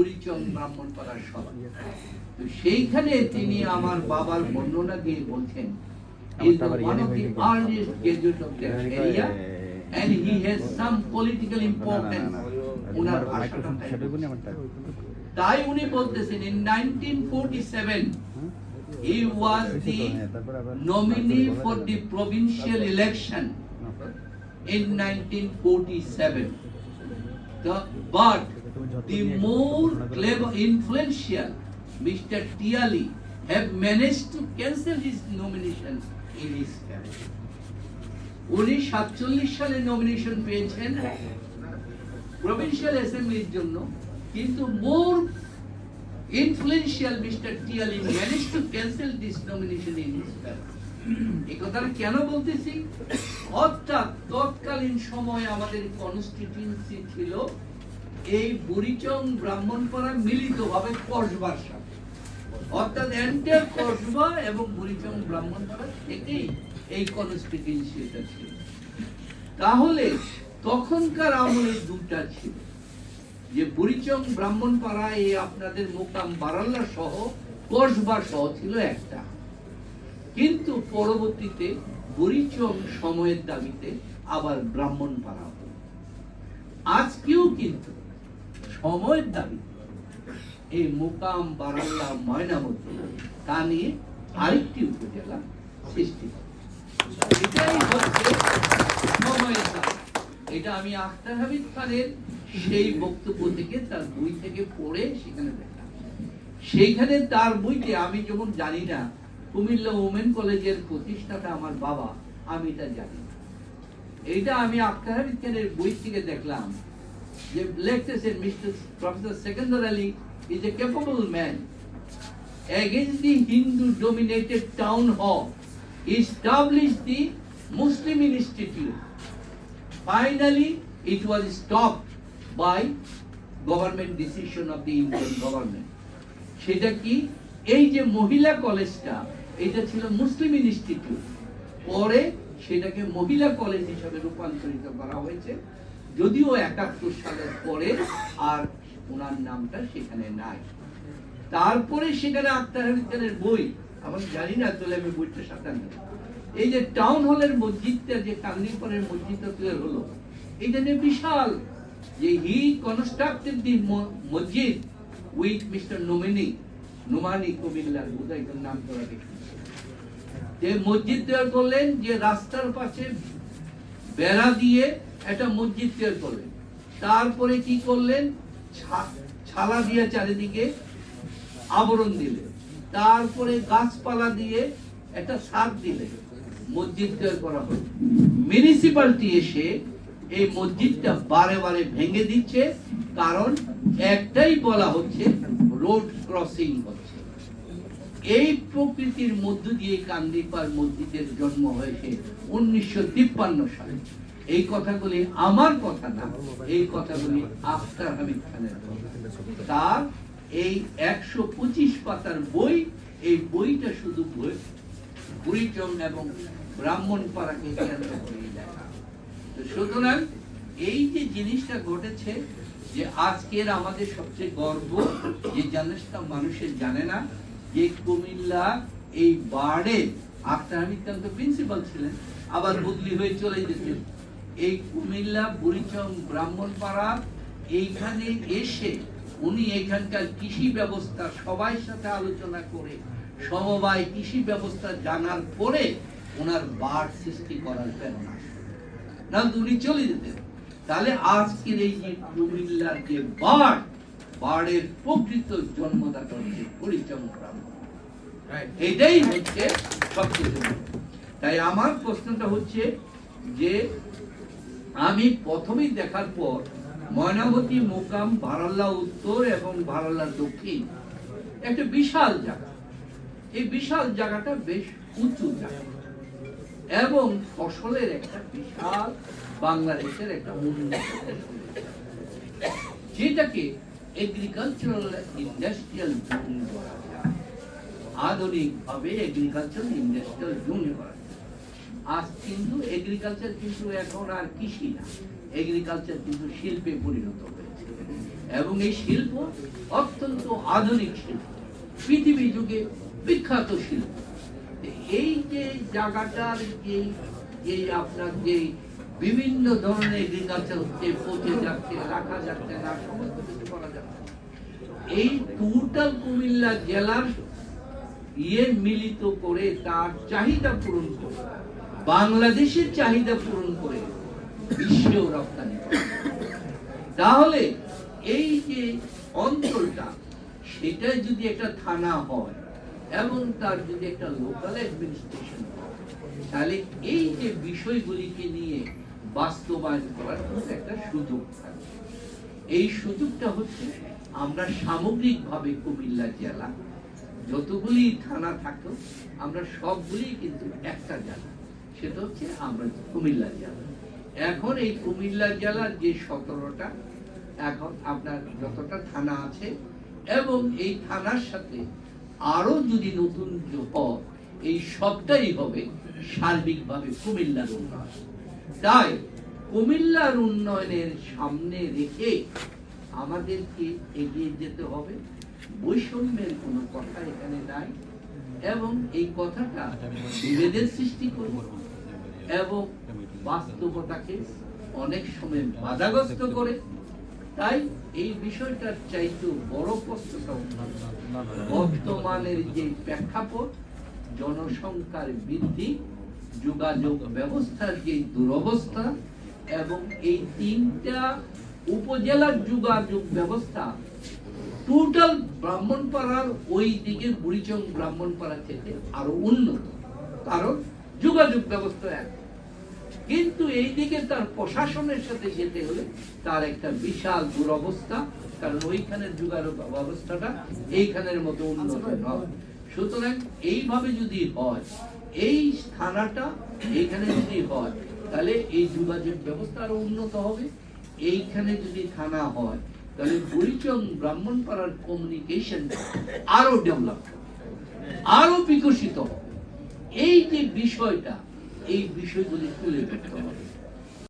পরিচয় ব্রাহ্মণ পাড়ার সভা তো সেইখানে তিনি আমার বাবার বর্ণনা দিয়ে বলছেন and he has some political importance ওনার ভাষাটা তাই তাই উনি বলতেছেন in 1947 he was the nominee for the provincial election in 1947 the but the more clever influential Mr. Tiali have managed to cancel his nomination in his. উনি সাতচল্লিশ সালে nomination পেয়েছেন provincial অ্যাসেম্বলির জন্য কিন্তু more influential mister Tiali manage to cancel this nomination in his এই কথাটা কেন বলতেছি অর্থাৎ তৎকালীন সময়ে আমাদের কনস্টিটিউন্সি ছিল এই বুড়িচং ব্রাহ্মণপাড়া মিলিতভাবে কসবার সাথে। অর্থাৎ এন্টার কসবা এবং বুড়িচং ব্রাহ্মণপাড়া থেকেই এই ছিল। তাহলে তখনকার আমলে দুটা ছিল। যে বুড়িচং ব্রাহ্মণপাড়া এই আপনাদের মোকাম বারাল্লা সহ, কসবা সহ ছিল একটা। কিন্তু পরবর্তীতে বুড়িচং সময়ের দাবিতে আবার ব্রাহ্মণপাড়া। আজকেও কিন্তু সময়ের দাবিতে এই মোকাম বারাল্লা ময়নামতি তা নিয়ে আরেকটি উপজেলা সৃষ্টি। এটাই হচ্ছে সময়ের দাবি এটা আমি আখতার হাবিব খানের সেই বক্তব্য থেকে তার বই থেকে পড়ে সেখানে দেখলাম সেইখানে তার বইতে আমি যেমন জানি না, কুমিল্লা ওমেন কলেজের প্রতিষ্ঠাতা আমার বাবা, আমি এটা জানি এইটা আমি আখতার হাবিব খানের বই থেকে দেখলাম। যে লিখতেছেন mister professor Sekendar Ali is a capable man against the Hindu dominated town hall established the Muslim Institute. Finally, it was stopped by government decision of the Indian government. সেটা কি এই যে মহিলা কলেজটা এটা ছিল মুসলিম ইনস্টিটিউট পরে সেটাকে মহিলা কলেজ হিসাবে রূপান্তরিত করা হয়েছে যদিও একাত্তর সালের পরে আর ওনার নামটা সেখানে নাই। তারপরে সেখানে আক্তার হাবিব খানের বই, আমি জানি না, তাহলে আমি বইটা সাথে নেই এই যে টাউন হলের মসজিদটা, যে কান্দিপুরের মসজিদটা তৈরি হলো এটা নিয়ে বিশাল যে হি কনস্ট্রাক্টেড দি মসজিদ উইথ মিস্টার নোমিনি নোমানি কুমিল্লার বোধহয় নাম করা দেখি যে মসজিদ তৈরি করলেন, যে রাস্তার পাশে বেড়া দিয়ে একটা মসজিদ তৈরি করলেন। তারপরে কি করলেন? ছালা দিয়ে চারিদিকে আবরণ দিলে তারপরে গাছপালা দিয়ে একটা ছাদ দিলে মসজিদ তৈরি করা হলো। মিউনিসিপালিটি এসে এই মসজিদটা বারে বারে ভেঙে দিচ্ছে। কারণ একটাই বলা হচ্ছে রোড ক্রসিং হচ্ছে। এই প্রকৃতির মধ্য দিয়ে কান্দিপার মসজিদের জন্ম হয়েছে উনিশশো তিপ্পান্ন সালে। এই কথাগুলি আমার কথা না, এই কথাগুলি আখতার হামিদ খানের তার এই একশো পঁচিশ পাতার বই, এই বইটা শুধু বই বুড়িচং এবং ব্রাহ্মণ পাড়াকে কেন্দ্র করে তো সুতরাং এই যে জিনিসটা ঘটেছে যে আজকের আমাদের সবচেয়ে গর্ব, যে জিনিসটা মানুষের জানে না যে কুমিল্লা এই বার্ডে আখতার হামিদ খান তো প্রিন্সিপাল ছিলেন, আবার বদলি হয়ে চলে যেতেন এই কুমিল্লা বুড়িচং ব্রাহ্মণপাড়া এইখানে এসে উনি এখানকার কৃষি ব্যবস্থা সবাই সাথে আলোচনা করে সমবায় কৃষি ব্যবস্থা জানার পরে ওনার বার সৃষ্টি করার প্রেরণা না উনি চলে যেতেন। তাহলে আজকের এই যে কুমিল্লার যে বার্ড বার্ডের প্রকৃত জন্মদাতা হচ্ছে পরিচম এটাই হচ্ছে সবচেয়ে। তাই আমার প্রশ্নটা হচ্ছে যে আমি প্রথমেই দেখার পর ময়নাবতী মোকাম ভারাল্লা উত্তর এবং ভারাল্লা দক্ষিণ। একটা বিশাল জায়গা। এই বিশাল জায়গাটা বেশ উঁচু জায়গা। এবং ফসলের একটা বিশাল বাংলাদেশের একটা উন্নত যেটাকে এগ্রিকালচারাল ইন্ডাস্ট্রিয়াল জোন বলা যায়। আধুনিক ভাবে এগ্রিকালচারাল ইন্ডাস্ট্রিয়াল জোনে করা। আজ কিন্তু এগ্রিকালচার কিন্তু এখন আর কৃষি না। এগ্রিকালচার কিন্তু শিল্পে পরিণত হয়েছে। এবং এই শিল্প অত্যন্ত আধুনিক শিল্প। পৃথিবী যুগে বিখ্যাত শিল্প। এই যে জায়গাটার যে যে আপনার যে বিভিন্ন ধরনের এগ্রিকালচার হচ্ছে, পচে যাচ্ছে, রাখা যাচ্ছে না, সমস্ত কিছু করা যাচ্ছে এই টোটাল কুমিল্লা জেলার ইয়ে মিলিত করে তার চাহিদা পূরণ করে বাংলাদেশের চাহিদা পূরণ করে বিশ্বেও রপ্তানি তাহলে এই যে অঞ্চলটা, সেটা যদি একটা থানা হয় এবং তার যদি একটা লোকাল অ্যাডমিনিস্ট্রেশন হয়, তাহলে এই যে বিষয়গুলিকে নিয়ে বাস্তবায়ন করার মতো একটা সুযোগ থাকে এই সুযোগটা হচ্ছে আমরা সামগ্রিকভাবে কুমিল্লা জেলা, যতগুলি থানা থাকতো, আমরা সবগুলি কিন্তু একটা জেলা। সেটা হচ্ছে আমরা কুমিল্লা জেলা। এখন এই কুমিল্লা জেলার যে সতেরোটা এখন আপনার যতটা থানা আছে এবং এই থানার সাথে আরও যদি নতুন হয়, এই সবটাই হবে সার্বিকভাবে কুমিল্লার উন্নয়ন। তাই কুমিল্লার উন্নয়নের সামনে রেখে আমাদেরকে এগিয়ে যেতে হবে। বৈষম্যের কোনো কথা এখানে নাই এবং এই কথাটা বিভেদের সৃষ্টি করবে। এবং বাস্তবতাকে অনেক সময় বাধাগ্রস্ত করে। তাই এই বিষয়টার চাইতে বড় প্রশ্নটা বর্তমানের যে প্রেক্ষাপট, জনসংখ্যার বৃদ্ধি, যোগাযোগ ব্যবস্থার যে দুরবস্থা এবং এই তিনটা উপজেলার যোগাযোগ ব্যবস্থা টোটাল ব্রাহ্মণপাড়ার ওই দিকে বুড়িচং ব্রাহ্মণপাড়া থেকে আরও উন্নত। কারণ যোগাযোগ ব্যবস্থা এক। কিন্তু এই দিকে তার প্রশাসনের সাথে যেতে হলে তার একটা বিশাল দুরবস্থা কারণ ওইখানের যোগাযোগ ব্যবস্থাটা এইখানের মতো উন্নত নয়। সুতরাং এইভাবে যদি হয় এই থানাটা এইখানে যদি হয় তাহলে এই যোগাযোগ ব্যবস্থা আরও উন্নত হবে। এইখানে যদি থানা হয় তাহলে বুড়িচং ব্রাহ্মণপাড়ার কমিউনিকেশন আরও ডেভেলপ আরও বিকশিত হবে। এই যে বিষয়টা এই বিষয়গুলি তুলে ধরতে হবে।